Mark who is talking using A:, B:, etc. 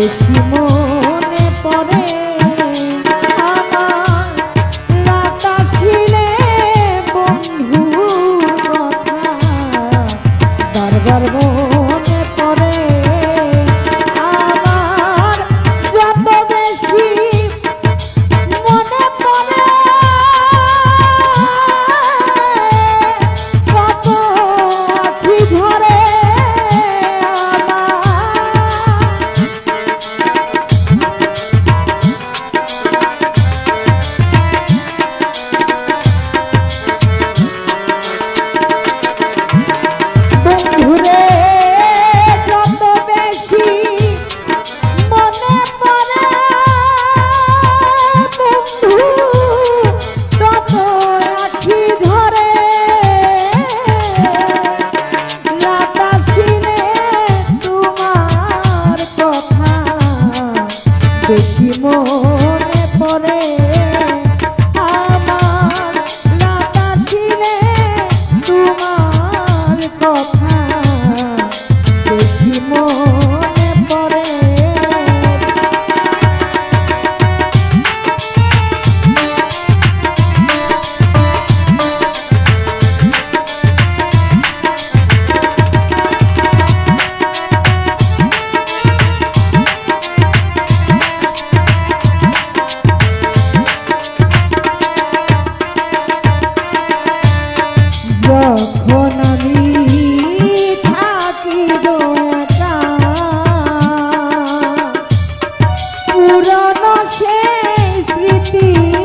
A: বেশি মনে। পুরনো সেই স্মৃতিগুলো